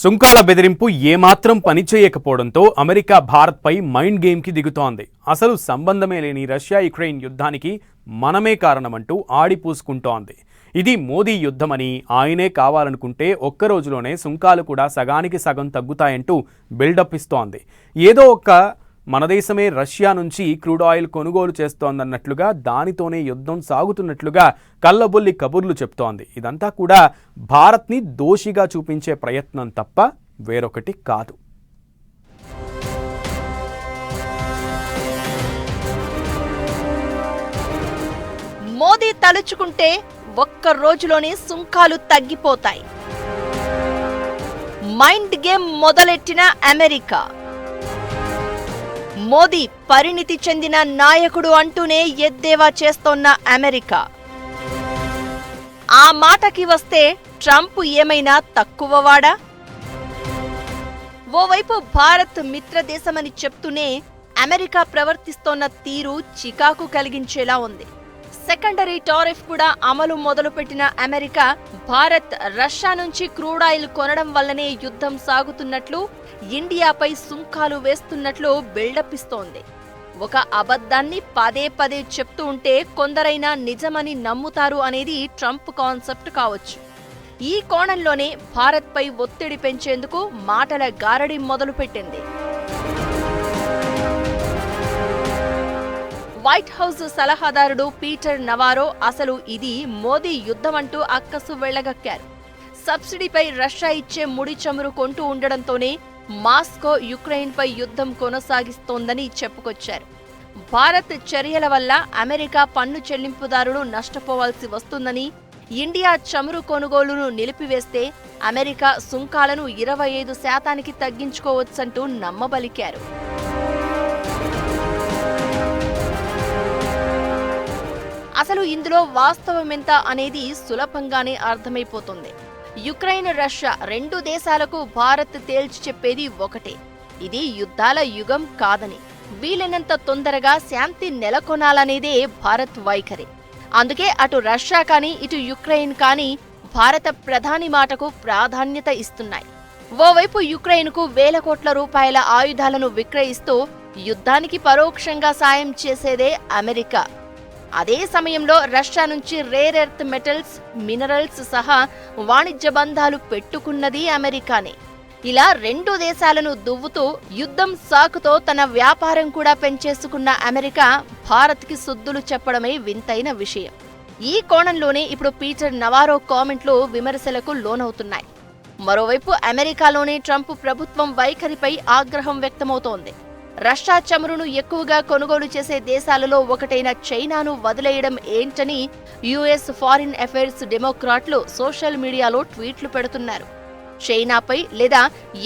సుంకాల బెదిరింపు ఏమాత్రం పనిచేయకపోవడంతో అమెరికా భారత్పై మైండ్ గేమ్కి దిగుతోంది. అసలు సంబంధమే లేని రష్యా యుక్రెయిన్ యుద్ధానికి మనమే కారణమంటూ ఆడిపూసుకుంటోంది ఇది మోదీ యుద్ధమని ఆయనే కావాలనుకుంటే ఒక్క రోజులోనే సుంకాలు కూడా సగానికి సగం తగ్గుతాయంటూ బిల్డప్ ఇస్తోంది. ఏదో ఒక్క మన దేశమే రష్యా నుంచి క్రూడ్ ఆయిల్ కొనుగోలు చేస్తోందన్నట్లుగా దానితోనే యుద్ధం సాగుతున్నట్లుగా కల్లబొల్లి కబుర్లు చెప్తోంది. ఇదంతా కూడా భారత్ని దోషిగా చూపించే ప్రయత్నం తప్ప వేరొకటి కాదు. మోదీ తలుచుకుంటే ఒక్క రోజులోనే సుంకాలు తగ్గిపోతాయి. మైండ్ గేమ్ మొదలెట్టిన అమెరికా. మోదీ పరిణితి చెందిన నాయకుడు అంటూనే ఎద్దేవా చేస్తోన్న అమెరికా. ఆ మాటకి వస్తే ట్రంప్ ఏమైనా తక్కువవాడా? ఓవైపు భారత్ మిత్రదేశమని చెప్తూనే అమెరికా ప్రవర్తిస్తోన్న తీరు చికాకు కలిగించేలా ఉంది. సెకండరీ టారిఫ్ కూడా అమలు మొదలుపెట్టిన అమెరికా భారత్ రష్యా నుంచి క్రూడ్ ఆయిల్ కొనడం వల్లనే యుద్ధం సాగుతున్నట్లు ఇండియాపై సుంకాలు వేస్తున్నట్లు బిల్డప్ ఇస్తోంది ఒక అబద్ధాన్ని పదే పదే చెప్తూ ఉంటే కొందరైనా నిజమని నమ్ముతారు అనేది ట్రంప్ కాన్సెప్ట్ కావచ్చు. ఈ కోణంలోనే భారత్పై ఒత్తిడి పెంచేందుకు మాటల గారడి మొదలుపెట్టింది. వైట్ హౌస్ సలహాదారుడు పీటర్ నవారో అసలు ఇది మోదీ యుద్ధమంటూ అక్కసు వెళ్ళగక్కారు సబ్సిడీపై రష్యా ఇచ్చే ముడి చమురు కొంటూ ఉండడంతోనే మాస్కో యుక్రెయిన్పై యుద్ధం కొనసాగిస్తోందని చెప్పుకొచ్చారు. భారత్ చర్యల వల్ల అమెరికా పన్ను చెల్లింపుదారులు నష్టపోవాల్సి వస్తుందని ఇండియా చమురు కొనుగోలును నిలిపివేస్తే అమెరికా సుంకాలను ఇరవై ఐదు శాతానికి తగ్గించుకోవచ్చంటూ నమ్మబలికారు. అసలు ఇందులో వాస్తవమెంత అనేది సులభంగానే అర్థమైపోతుంది. యుక్రెయిన్ రష్యా రెండు దేశాలకు భారత్ తేల్చి చెప్పేది ఒకటే. ఇది యుద్ధాల యుగం కాదని. వీలైనంత తొందరగా శాంతి నెలకొనాలనేదే భారత్ వైఖరి. అందుకే అటు రష్యా కానీ ఇటు యుక్రెయిన్ కానీ భారత ప్రధాని మాటకు ప్రాధాన్యత ఇస్తున్నాయి. ఓవైపు యుక్రెయిన్కు వేల కోట్ల రూపాయల ఆయుధాలను విక్రయిస్తూ యుద్ధానికి పరోక్షంగా సాయం చేసేదే అమెరికా. అదే సమయంలో రష్యా నుంచి రేర్ ఎర్త్ మెటల్స్ మినరల్స్ సహా వాణిజ్య బంధాలు పెట్టుకున్నది అమెరికానే. ఇలా రెండు దేశాలను దువ్వుతూ యుద్ధం సాకుతో తన వ్యాపారం కూడా పెంచేసుకున్న అమెరికా భారత్కి సుద్దులు చెప్పడమే వింతైన విషయం. ఈ కోణంలోనే ఇప్పుడు పీటర్ నవారో కామెంట్లు విమర్శలకు లోనవుతున్నాయి. మరోవైపు అమెరికాలోని ట్రంప్ ప్రభుత్వం వైఖరిపై ఆగ్రహం వ్యక్తమవుతోంది. రష్యా చమురును ఎక్కువగా కొనుగోలు చేసే దేశాలలో ఒకటైన చైనాను వదిలేయడం ఏంటని యుఎస్ ఫారిన్ అఫైర్స్ డెమోక్రాట్లు సోషల్ మీడియాలో ట్వీట్లు పెడుతున్నారు. చైనాపై లేదా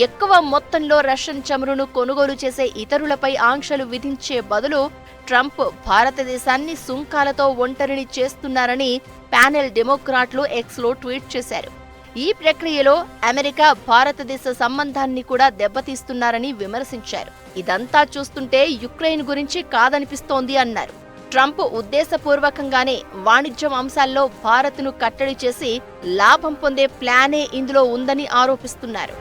ఎక్కువ మొత్తంలో రష్యన్ చమురును కొనుగోలు చేసే ఇతరులపై ఆంక్షలు విధించే బదులు ట్రంప్ భారతదేశాన్ని సుంకాలతో ఒంటరిని చేస్తున్నారని ప్యానెల్ డెమోక్రాట్లు ఎక్స్లో ట్వీట్ చేశారు. ఈ ప్రక్రియలో అమెరికా భారతదేశ సంబంధాన్ని కూడా దెబ్బతీస్తున్నారని విమర్శించారు. ఇదంతా చూస్తుంటే యుక్రెయిన్ గురించి కాదనిపిస్తోంది అన్నారు. ట్రంప్ ఉద్దేశపూర్వకంగానే వాణిజ్యం అంశాల్లో భారత్ను కట్టడి చేసి లాభం పొందే ప్లానే ఇందులో ఉందని ఆరోపిస్తున్నారు.